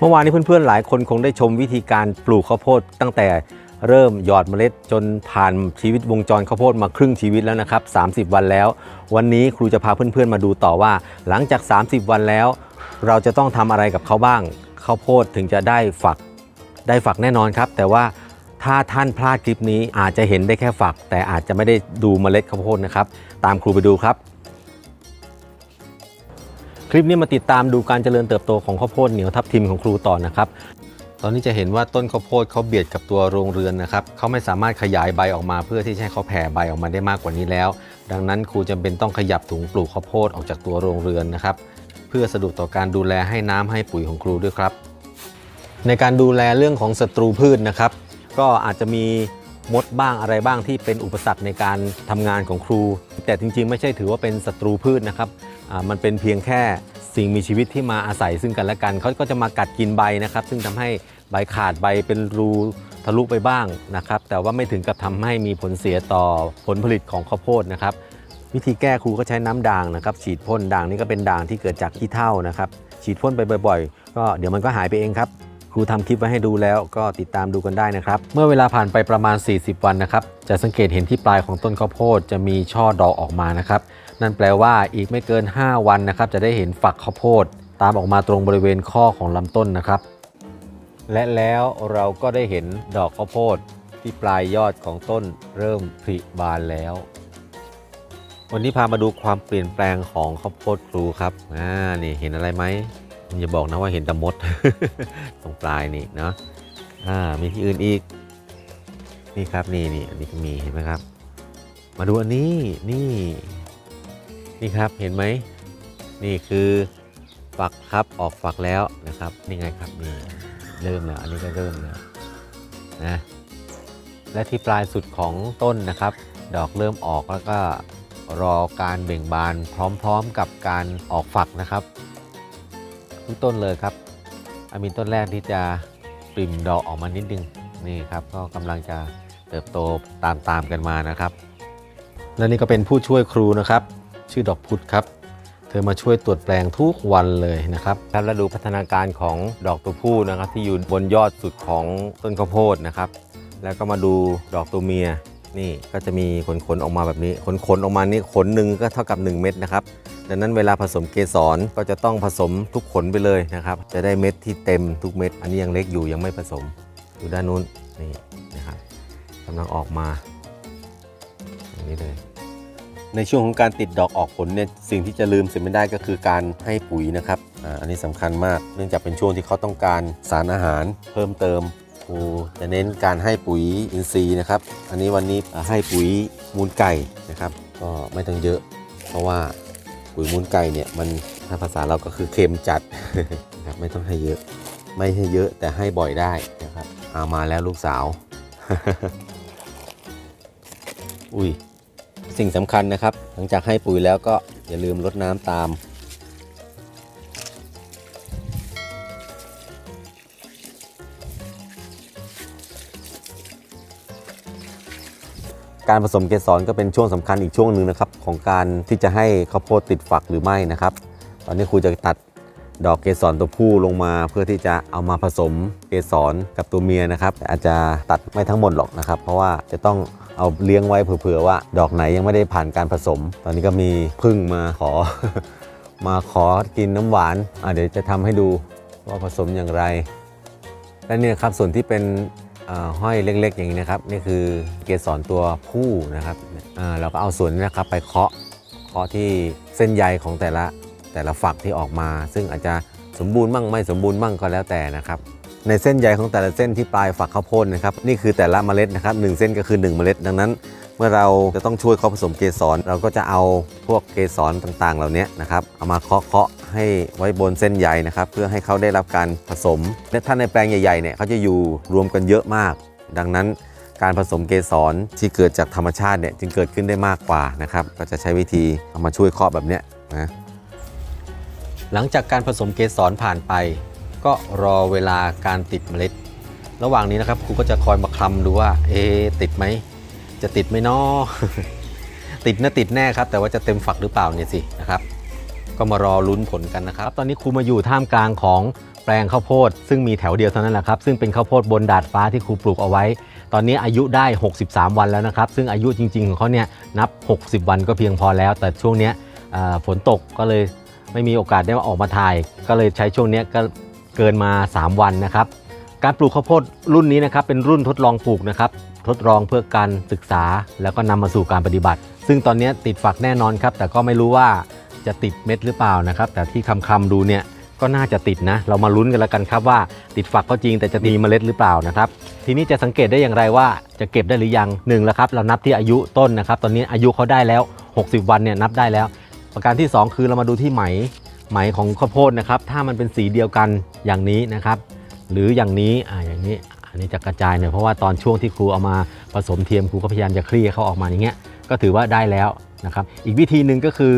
เมื่อวานนี้เพื่อนๆหลายคนคงได้ชมวิธีการปลูกข้าวโพด ตั้งแต่เริ่มหยอดเมล็ดจนผ่านชีวิตวงจรข้าวโพดมาครึ่งชีวิตแล้วนะครับ 30 วันแล้ว วันนี้ครูจะพาเพื่อนๆมาดูต่อว่า หลังจาก 30 วันแล้ว เราจะต้องทำอะไรกับเขาบ้างข้าวโพดถึงจะได้ฝักได้ฝักแน่นอนครับ แต่ว่าถ้าท่านพลาดคลิปนี้อาจจะเห็นได้แค่ฝัก แต่อาจจะไม่ได้ดูเมล็ดข้าวโพดนะครับ ตามครูไปดูครับ คลิปนี้มาติดตามดูการเจริญเติบโตของข้าวโพดเหนียวทับทิมของครูต่อนะครับ ตอนนี้จะเห็นว่าต้นข้าวโพดเขาเบียดกับตัวโรงเรือนนะครับเขาไม่สามารถขยายใบออกมาเพื่อที่จะให้เขาแผ่ใบออกมาได้มากกว่านี้แล้ว ดังนั้นครูจำเป็นต้องขยับถุงปลูกข้าวโพดออกจากตัวโรงเรือนนะครับ เพื่อสะดวกต่อการดูแลให้น้ำให้ปุ๋ยของครูด้วยครับ ในการดูแลเรื่องของศัตรูพืชนะครับ ก็อาจจะมีมดบ้างอะไรบ้างที่เป็นอุปสรรคในการทำงานของครู แต่จริงๆ ไม่ใช่ถือว่าเป็นศัตรูพืชนะครับ มันเป็นเพียงแค่สิ่งมีชีวิตที่มาอาศัยซึ่งกันและกันเขาก็จะมากัดกินใบนะครับ ซึ่งทำให้ใบขาดใบเป็นรูทะลุไปบ้างนะครับ แต่ว่าไม่ถึงกับทำให้มีผลเสียต่อผลผลิตของข้าวโพดนะครับ วิธีแก้ครูก็ใช้น้ำด่างนะครับ ฉีดพ่นด่างนี่ก็เป็นด่างที่เกิดจากขี้เถ้านะครับ ฉีดพ่นไปบ่อย ๆ ก็เดี๋ยวมันก็หายไปเองครับครูทำคลิปไว้ให้ดูแล้วก็ติดตามดูกันได้นะครับ เมื่อเวลาผ่านไปประมาณ 40 วันนะครับ จะสังเกตเห็นที่ปลายของต้นข้าวโพดจะมีช่อดอกออกมานะครับ นั่นแปลว่าอีกไม่เกิน 5 วันนะครับจะได้เห็นฝักข้าวโพด ตามออกมาตรงบริเวณข้อของลำต้นนะครับ และแล้วเราก็ได้เห็นดอกข้าวโพดที่ปลายยอดของต้นเริ่มผลิบานแล้ว วันนี้พามาดูความเปลี่ยนแปลงของข้าวโพดครูครับอ่านี่เห็นอะไรไหมอย่าบอกนะว่าเห็นตะมด ตรงปลายนี่เนาะอ่ามีที่อื่นอีก นี่ครับนี่นี่อันนี้ก็มีเห็นไหมครับ มาดูอันนี้นี่ นี่ครับเห็นไหมนี่คือฝักครับออกฝักแล้วนะครับนี่ไงครับนี่เริ่มแล้วอันนี้ก็เริ่มแล้วนะและที่ปลายสุดของต้นนะครับ ดอกเริ่มออกแล้วก็รอการเบ่งบานพร้อมๆกับการออกฝักนะครับทุกต้นเลยครับอามีต้นแรกที่จะปริ่มดอกออกมานิดนึงนี่ครับก็กำลังจะเติบโตตามๆกันมานะครับ และนี่ก็เป็นผู้ช่วยครูนะครับ ชื่อดอกพุธครับ เธอมาช่วยตรวจแปลงทุกวันเลยนะครับครับและดูพัฒนาการของดอกตัวผู้นะครับ ที่อยู่บนยอดสุดของต้นข้าวโพดนะครับ แล้วก็มาดูดอกตัวเมียนี่ก็จะมีขนขนๆออกมาแบบนี้ ขนขนๆออกมานี่ขนหนึ่งก็เท่ากับ 1 เม็ดนะครับดังนั้นเวลาผสมเกสรก็จะต้องผสมทุกขนไปเลยนะครับ จะได้เม็ดที่เต็มทุกเม็ด อันนี้ยังเล็กอยู่ยังไม่ผสมดูด้านนู้นนี่นะครับกำลังออกมาอย่างนี้เลย ในช่วงของการติดดอกออกผลเนี่ยสิ่งที่จะลืมเสียไม่ได้ก็คือการให้ปุ๋ยนะครับอ,อันนี้สำคัญมาก เนื่องจากเป็นช่วงที่เขาต้องการสารอาหารเพิ่มเติมครูจะเน้นการให้ปุ๋ยอินทรีย์นะครับ อันนี้วันนี้ให้ปุ๋ยมูลไก่นะครับ ก็ไม่ต้องเยอะ เพราะว่าปุ๋ยมูลไก่เนี่ยมันถ้าภาษาเราก็คือเค็มจัดนะครับไม่ต้องให้เยอะ ไม่ให้เยอะแต่ให้บ่อยได้นะครับเอามาแล้วลูกสาว อุ้ย สิ่งสำคัญนะครับ หลังจากให้ปุ๋ยแล้วก็อย่าลืมรดน้ำตาม การผสมเกสรก็เป็นช่วงสำคัญอีกช่วงหนึ่งนะครับ ของการที่จะให้ข้าวโพดติดฝักหรือไม่นะครับ ตอนนี้ครูจะตัด ดอกเกสรตัวผู้ลงมาเพื่อที่จะเอามาผสมเกสรกับตัวเมียนะครับ อาจจะตัดไม่ทั้งหมดหรอกนะครับ เพราะว่าจะต้องเอาเลี้ยงไว้เผื่อๆว่า ดอกไหนยังไม่ได้ผ่านการผสม ตอนนี้ก็มีพึ่งมาขอ มาขอกินน้ำหวานอะเดี๋ยวจะทำให้ดูว่าผสมอย่างไร และเนี่ยครับส่วนที่เป็นห้อยเล็ก ๆ อย่างนี้นะครับ นี่คือเกสรตัวผู้นะครับเราก็เอาส่วนนี้นะครับไปเคาะเคาะที่เส้นใยของแต่ละ แต่ละฝักที่ออกมา ซึ่งอาจจะสมบูรณ์มั่งไม่สมบูรณ์มั่งก็แล้วแต่นะครับในเส้นใยของแต่ละเส้นที่ปลายฝักข้าวโพดนะครับนี่คือแต่ละเมล็ดนะครับหนึ่งเส้นก็คือ 1 เมล็ด ดังนั้น เมื่อเราจะต้องช่วยเขาผสมเกสร เราก็จะเอาพวกเกสรต่างๆ เหล่านี้นะครับเอามาเคาะเคาะให้ไว้บนเส้นใยนะครับเพื่อให้เขาได้รับการผสม และถ้าในแปลงใหญ่ๆเนี่ยเขาจะอยู่รวมกันเยอะมาก ดังนั้นการผสมเกสรที่เกิดจากธรรมชาติเนี่ยจึงเกิดขึ้นได้มากกว่านะครับก็จะใช้วิธีเอามาช่วยเคาะแบบนี้นะ หลังจากการผสมเกสรผ่านไป ก็รอเวลาการติดเมล็ด ระหว่างนี้นะครับครูก็จะคอยมาคลำดูว่า เอะติดไหม จะติดไหมเนาะติดนะติดแน่ครับ แต่ว่าจะเต็มฝักหรือเปล่าเนี่ยสินะครับ ก็มารอลุ้นผลกันนะครับ ตอนนี้ครูมาอยู่ท่ามกลางของแปลงข้าวโพด ซึ่งมีแถวเดียวเท่านั้นแหละครับ ซึ่งเป็นข้าวโพดบนดาดฟ้าที่ครูปลูกเอาไว้ ตอนนี้อายุได้ 63 วันแล้วนะครับ ซึ่งอายุจริง ๆ ของเขาเนี่ยนับ 60 วันก็เพียงพอแล้ว แต่ช่วงเนี้ยฝนตกก็เลย ไม่มีโอกาสได้มาออกมาถ่าย ก็เลยใช้ช่วงนี้ก็เกินมา 3 วันนะครับ การปลูกข้าวโพดรุ่นนี้นะครับเป็นรุ่นทดลองปลูกนะครับทดลองเพื่อการศึกษาแล้วก็นำมาสู่การปฏิบัติ ซึ่งตอนนี้ติดฝักแน่นอนครับ แต่ก็ไม่รู้ว่าจะติดเม็ดหรือเปล่านะครับ แต่ที่คำคำดูเนี่ยก็น่าจะติดนะ เรามาลุ้นกันแล้วกันครับว่าติดฝักก็จริงแต่จะมีเมล็ดหรือเปล่านะครับ ทีนี้จะสังเกตได้อย่างไรว่าจะเก็บได้หรือยังหนึ่งแล้วครับ เรานับที่อายุต้นนะครับ ตอนนี้อายุเขาได้แล้ว 60 วันเนี่ยนับได้แล้ว ประการที่ 2 คือเรามาดูที่ไหมไหมของข้าวโพดนะครับ ถ้ามันเป็นสีเดียวกันอย่างนี้นะครับ หรืออย่างนี้อ่าอย่างนี้อันนี้จะกระจายหน่อยเพราะว่าตอนช่วงที่ครูเอามาผสมเทียมครูก็พยายามจะคลี่เขาออกมาอย่างเงี้ยก็ถือว่าได้แล้วนะครับ อีกวิธีหนึ่งก็คือ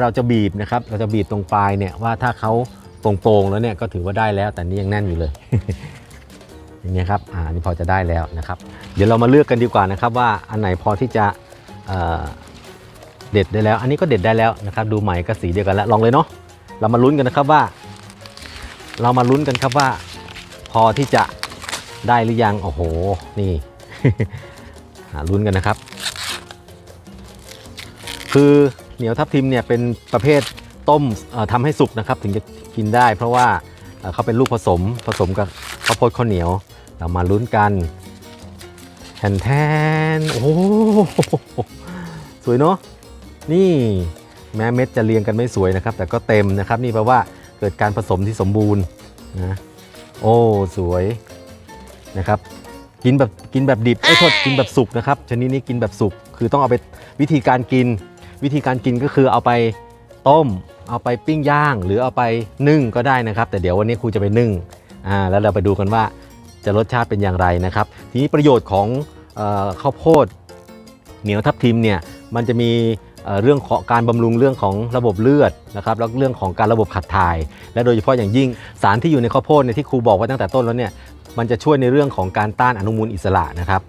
เราจะบีบนะครับ เราจะบีบตรงปลายเนี่ยว่าถ้าเขาโปร่งๆแล้วเนี่ยก็ถือว่าได้แล้ว แต่นี่ยังแน่นอยู่เลยอย่างเงี้ยครับอ่าอันนี้พอจะได้แล้วนะครับ เดี๋ยวเรามาเลือกกันดีกว่านะครับว่าอันไหนพอที่จะ เด็ดได้แล้ว อันนี้ก็เด็ดได้แล้วนะครับ ดูไหม่ก็สีเดียวกันแล้วลองเลยเนาะเรามาลุ้นกันนะครับว่า เรามาลุ้นกันครับว่า พอที่จะได้หรือยังโอ้โหนี่หาลุ้นกันนะครับ คือเหนียวทับทิมเนี่ยเป็นประเภทต้มเอ่อทำให้สุกนะครับ ถึงจะกินได้ เพราะว่าเขาเป็นลูกผสมผสมกับข้าวโพดข้าวเหนียว เรามาลุ้นกันแทนแทนโอ้โหสวยเนาะ นี่แม้เม็ดจะเรียงกันไม่สวยนะครับ แต่ก็เต็มนะครับ นี่แปลว่าเกิดการผสมที่สมบูรณ์นะโอ้สวยนะครับ กินแบบกินแบบดิบไอ้โทษกินแบบสุกนะครับ ชนิดนี้กินแบบสุกคือต้องเอาไปวิธีการกิน วิธีการกินก็คือเอาไปต้ม เอาไปปิ้งย่าง หรือเอาไปนึ่งก็ได้นะครับ แต่เดี๋ยววันนี้ครูจะไปนึ่งอ่าแล้วเราไปดูกันว่าจะรสชาติเป็นอย่างไรนะครับ ทีนี้ประโยชน์ของอข้าวโพดเหนียวทับทิมเนี่ยมันจะมี เรื่องของการบำรุงเรื่องของระบบเลือดนะครับแล้วเรื่องของการระบบขับถ่าย และโดยเฉพาะอย่างยิ่งสารที่อยู่ในข้าวโพดเนี่ยที่ครูบอกไว้ตั้งแต่ต้นแล้วเนี่ยมันจะช่วยในเรื่องของการต้านอนุมูลอิสระนะครับ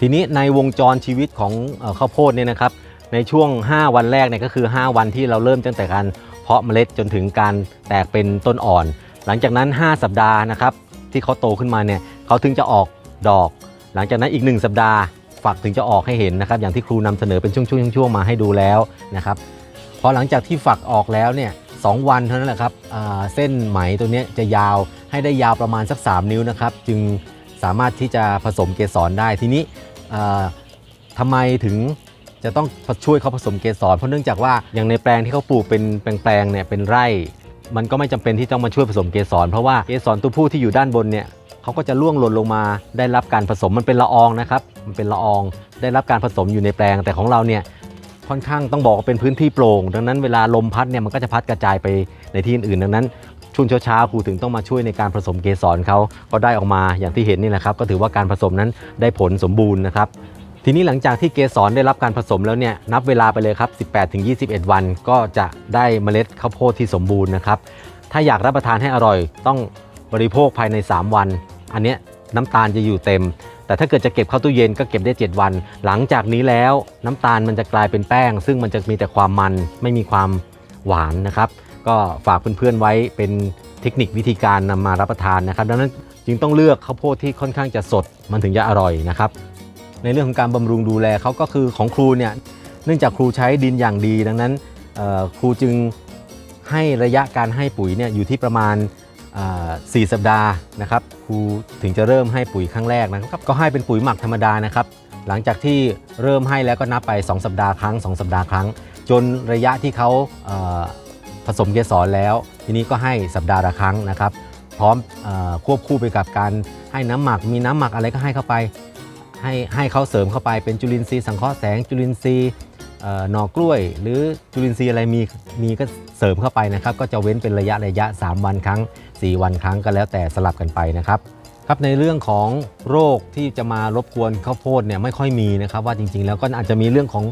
ทีนี้ในวงจรชีวิตของข้าวโพดเนี่ยนะครับ ในช่วง 5 วันแรกเนี่ยก็คือ 5 วันที่เราเริ่มตั้งแต่การเพาะเมล็ดจนถึงการแตกเป็นต้นอ่อน หลังจากนั้น 5 สัปดาห์นะครับที่เขาโตขึ้นมาเนี่ยเขาถึงจะออกดอก หลังจากนั้นอีก 1 สัปดาห์ ฝักถึงจะออกให้เห็นนะครับ อย่างที่ครูนำเสนอเป็นช่วงๆช่วงๆมาให้ดูแล้วนะครับพอหลังจากที่ฝักออกแล้วเนี่ยสองวันเท่านั้นแหละครับเส้นไหมตัวนี้จะยาวให้ได้ยาวประมาณสัก 3 นิ้วนะครับ จึงสามารถที่จะผสมเกสรได้ทีนี้อ่าทำไมถึงจะต้องช่วยเขาผสมเกสรเพราะเนื่องจากว่าอย่างในแปลงที่เขาปลูกเป็นแปลงๆเนี่ยเป็นไร่ มันก็ไม่จำเป็นที่ต้องมาช่วยผสมเกสรเพราะว่าเกสรตัวผู้ที่อยู่ด้านบนเนี่ย เขาก็จะล่วงหล่นลงมา ได้รับการผสมมันเป็นละอองนะครับ มันเป็นละอองได้รับการผสมอยู่ในแปลงแต่ของเราเนี่ยค่อนข้างต้องบอกว่าเป็นพื้นที่โปร่ง ดังนั้นเวลาลมพัดเนี่ยมันก็จะพัดกระจายไปในที่อื่นๆ ดังนั้น ช่วงเช้าๆครูถึงต้องมาช่วยในการผสมเกสรเขาก็ได้ออกมาอย่างที่เห็นนี่แหละครับ ก็ถือว่าการผสมนั้นได้ผลสมบูรณ์นะครับ ทีนี้หลังจากที่เกสรได้รับการผสมแล้วเนี่ยนับเวลาไปเลยครับ 18-21 วันก็จะได้เมล็ดข้าวโพดที่สมบูรณ์นะครับ ถ้าอยากรับประทานให้อร่อย ต้องบริโภคภายใน 3 วัน อันเนี้ยน้ำตาลจะอยู่เต็ม แต่ถ้าเกิดจะเก็บเข้าตู้เย็นก็เก็บได้ 7 วัน หลังจากนี้แล้วน้ำตาลมันจะกลายเป็นแป้ง ซึ่งมันจะมีแต่ความมันไม่มีความหวานนะครับ ก็ฝากเพื่อนๆไว้เป็นเทคนิควิธีการนำมารับประทานนะครับดังนั้นจึงต้องเลือกข้าวโพดที่ค่อนข้างจะสดมันถึงจะอร่อยนะครับ ในเรื่องของการบำรุงดูแลเขาก็คือของครูเนี่ยเนื่องจากครูใช้ดินอย่างดี ดังนั้นครูจึงให้ระยะการให้ปุ๋ยเนี่ยอยู่ที่ประมาณ เอ่สัปดาห์นะครับครูถึงจะเริ่มให้ปุ๋ยครั้งแรกนะครับ ก็ให้เป็นปุ๋ยหมักธรรมดานะครับ หลังจากที่เริ่มให้แล้วก็นับไป 2 สัปดาห์ครั้ง 2 สัปดาห์ครั้ง จนระยะที่เขาเผสมเกสรแล้ว ทีนี้ก็ให้สัปดาห์ละครั้งนะครับ พร้อมอควบคู่ไปกับการให้น้ำหมักมีน้ำหมักอะไรก็ให้เข้าไป ให้ให้เขาเสริมเข้าไปเป็นจุลินทรีย์สังเคราะห์แสงจุลินทรีย์ หน่อกล้วย หรือจุลินทรีย์อะไรมีมีก็เสริมเข้าไปนะครับ ก็จะเว้นเป็นระยะระยะ 3 วันครั้ง 4 วันครั้งก็แล้วแต่สลับกันไปนะครับครับในเรื่องของโรคที่จะมารบกวนข้าวโพดเนี่ยไม่ค่อยมีนะครับ ว่าจริงๆ แล้วก็อาจจะมีเรื่องของ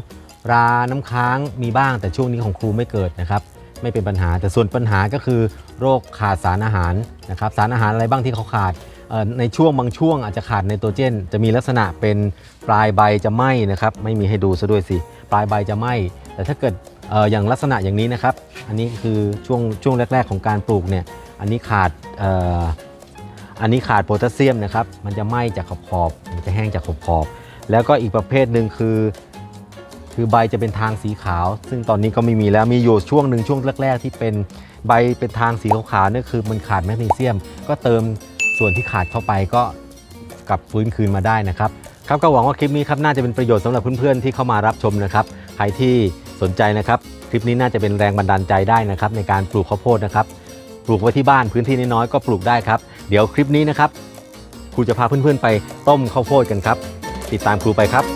ราน้ำค้างมีบ้างแต่ช่วงนี้ของครูไม่เกิดนะครับ ไม่เป็นปัญหาแต่ส่วนปัญหาก็คือ โรคขาดสารอาหารนะครับ สารอาหารอะไรบ้างที่เขาขาดในช่วงบางช่วงอาจจะขาดไนโตรเจน จะมีลักษณะเป็นปลายใบจะไหม้นะครับ ไม่มีให้ดูซะด้วยสิ ปลายใบจะไหม้แต่ถ้าเกิดอออย่างลักษณะอย่างนี้นะครับ อันนี้คือช่วงช่วงแรก ๆ ของการปลูกเนี่ยอันนี้ขาดอ,อ,อันนี้ขาดโพแทสเซียมนะครับ มันจะไหม้จากขอบขอบมันจะแห้งจากขอบขอบ แล้วก็อีกประเภทหนึ่งคือ คือใบจะเป็นทางสีขาว ซึ่งตอนนี้ก็ไม่มีแล้วมีอยู่ช่วงหนึ่งช่วงแรก ๆ ที่เป็นใบเป็นทางสีขาวๆนี่คือมันขาดแมกนีเซียม ก็เติมส่วนที่ขาดเข้าไปก็กลับฟื้นคืนมาได้นะครับ ครับก็หวังว่าคลิปนี้ครับน่าจะเป็นประโยชน์สำหรับเพื่อนๆที่เข้ามารับชมนะครับใครที่สนใจนะครับคลิปนี้น่าจะเป็นแรงบันดาลใจได้นะครับในการปลูกข้าวโพดนะครับปลูกไว้ที่บ้านพื้นที่น้อยๆก็ปลูกได้ครับ เดี๋ยวคลิปนี้นะครับครูจะพาเพื่อนๆไปต้มข้าวโพดกันครับ ติดตามครูไปครับ